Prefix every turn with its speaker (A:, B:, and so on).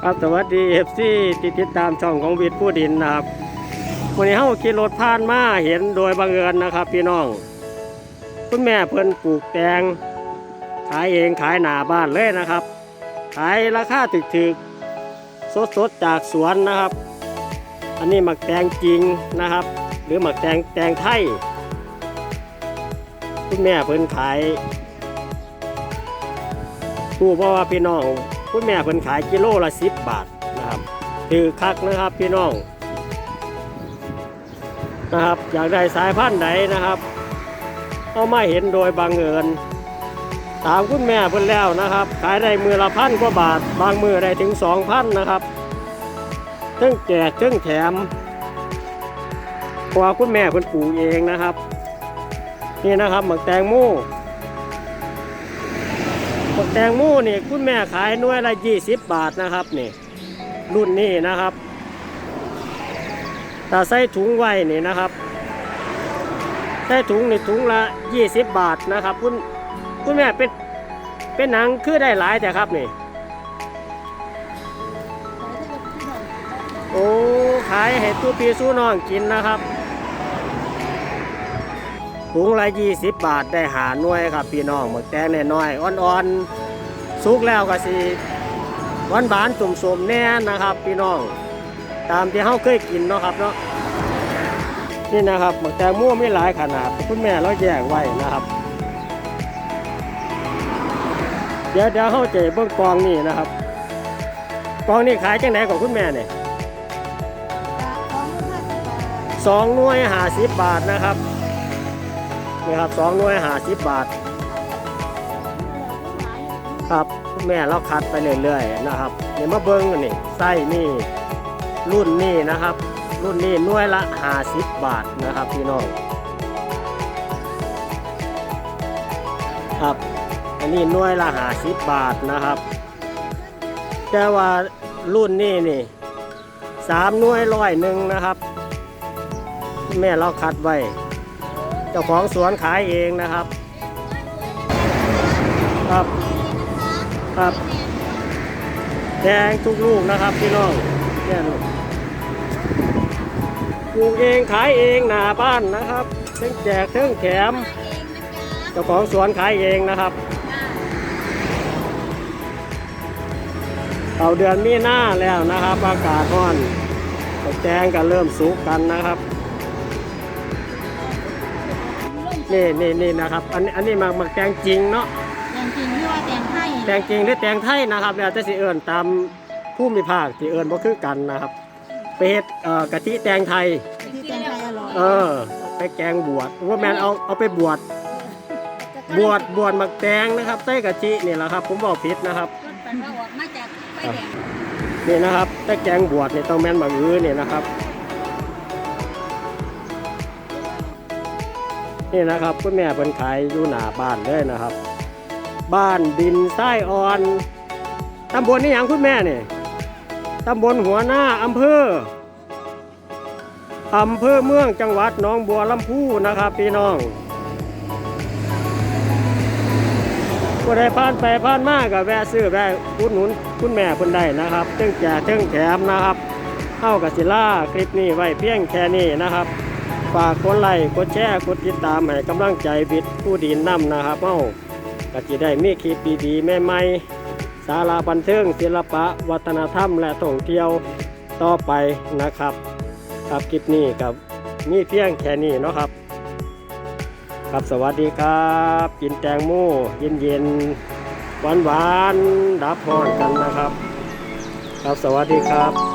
A: ครับสวัสดีเอฟซีที่ติดตามช่องของวิทย์ผู้ดินนะครับวันนี้เฮาขี่รถผ่านมาเห็นโดยบังเอิญนะครับ พี่น้องคุณแม่เพิ่นปลูกแตงขายเองขายหน้าบ้านเลยนะครับ ขายราคาถึกๆสดๆจากสวนนะครับ อันนี้หมักแตงจริงนะครับ หรือหมักแตงแตงไทยคุณแม่เพิ่นขายผู้เพราะว่าพี่น้อง คุณแม่เพิ่นขายกิโลละสิบบาทนะครับถือคักนะครับพี่น้องนะครับอยากได้สายพันธุ์ไหนนะครับเอามาเห็นโดยบังเอิญถามคุณแม่เพิ่นแล้วนะครับ ขายได้มือละพันกว่าบาท บางมือได้ถึงสองพันนะครับเทั้งแจกเทั้งแถมเพราะว่าคุณแม่เพิ่นปลูกเองนะครับ นี่นะครับหมักแตงโมบัก แตงโมนี่คุณแม่ขายหน่วยละ20บบาทนะครับนี่รุ่นนี้นะครับแต่ใส่ถุงไว้นี่นะครับใส่ถุงนี่ถุงละ20บาทนะครับ คุณคุณแม่เป็นเป็นหนังคือได้หลายแต่ครับนี่โอ้ขายให้ตู้ปีสู้น้องกินนะครับ ถุงละ20บาทได้หาหน่วยครับพี่น้องหมึกแตงน้อยๆอ่อนๆสุกแล้วก็สิหวานบานๆตุ่มสมๆแน่นะครับ พี่น้อง ตามที่เฮาเคยกินเนาะครับเนาะนี่นะครับหมึกแตงม่วมีหลายขนาด คุณแม่เราแยกไว้นะครับ เดี๋ยวเดี๋ยวเฮาจะเบิ่งกองนี่นะครับกองนี่ขายจังไหนของคุณแม่เนี่ยสองหน่วยห้าสิบบาทนะครับ นี่ครับสองหน่วยห้าสิบบาท ครับแม่เราคัดไปเรื่อยๆนะครับเดี๋ยวมาเบิ้งนี่ไส้นี่รุ่นนี่นะครับ รุ่นนี้หน่วยละ50บาทนะครับพี่น้องครับอันนี้หน่วยละ50บาทนะครับ แต่ว่ารุ่นนี้นี่สามหน่วยร้อยหนึ่งนะครับ แม่เราคัดไว้ จ้าของสวนขายเองนะครับ ครับครับแดงทุกลูกนะครับพี่น้องเนี่ยลูกปลูกเองขายเองหน้าบ้านนะครับเทั้งแจกเทั้งแถมเจ้าของสวนขายเองนะครับเอาเดือนมีหน้าแล้วนะครับ อากาศร้อนแจงก็เริ่มสุกกันนะครับ นี่นี่นี่นะครับ อันนี้อันนี้มามาแกงจริงเนาะ
B: แตงจริงที่ว่าแตงไทย
A: แตงจริงหรือแตงไทยนะครับแล้วแต่สิเอิญตามผู้มีภาคที่เอิญบ่คือกันนะครับไปเฮ็ดเอ่อกะทิแตงไทย
B: ที่แตงไทยอร่อย
A: เออ ไปแกงบวชว่าแมนเอาเอาไปบวชบวชบวชหมักแตงนะครับใส่กะทินี่แหละครับ ผมบอกผิดนะครับ
B: รถปั่นว่าออกมาจากไฟแดง
A: นี่นะครับแต่แกงบวชนี่ต้องแม่นบักอื้อนี่นะครับ นี่นะครับคุณแม่เป็นขายอยู่หน้าบ้านเลยนะครับ บ้านดินไส้อ่อนตำบลนี่อย่างคุณแม่เนี่ยตำบลหัวหน้าอำเภออำเภอเมืองจังหวัดหนองบัวลำพูนะครับพี่น้องผู้ใดผ่านไปผ่านมากับแวะซื้อแวะอุดหนุนคุณแม่คนใดนะครับเจ้งแจกเจ้งแถมนะครับเข้ากับศิลาคลิปนี้ไว้เพียงแค่นี้นะครับ ฝากกดไลค์กดแชร์กดติดตามให้กำลังใจบิดผู้ดีนำนะครับเอ้าก็จะได้มีคลิปดีๆใหม่ๆสาระบันเทิงศิลปะ วัฒนธรรม และท่องเที่ยวต่อไปนะครับครับคลิปนี้กับมีเพียงแค่นี้เนาะครับ ครับสวัสดีครับกินแตงโมเย็นๆหวานๆดับพรกันนะครับ ครับสวัสดีครับ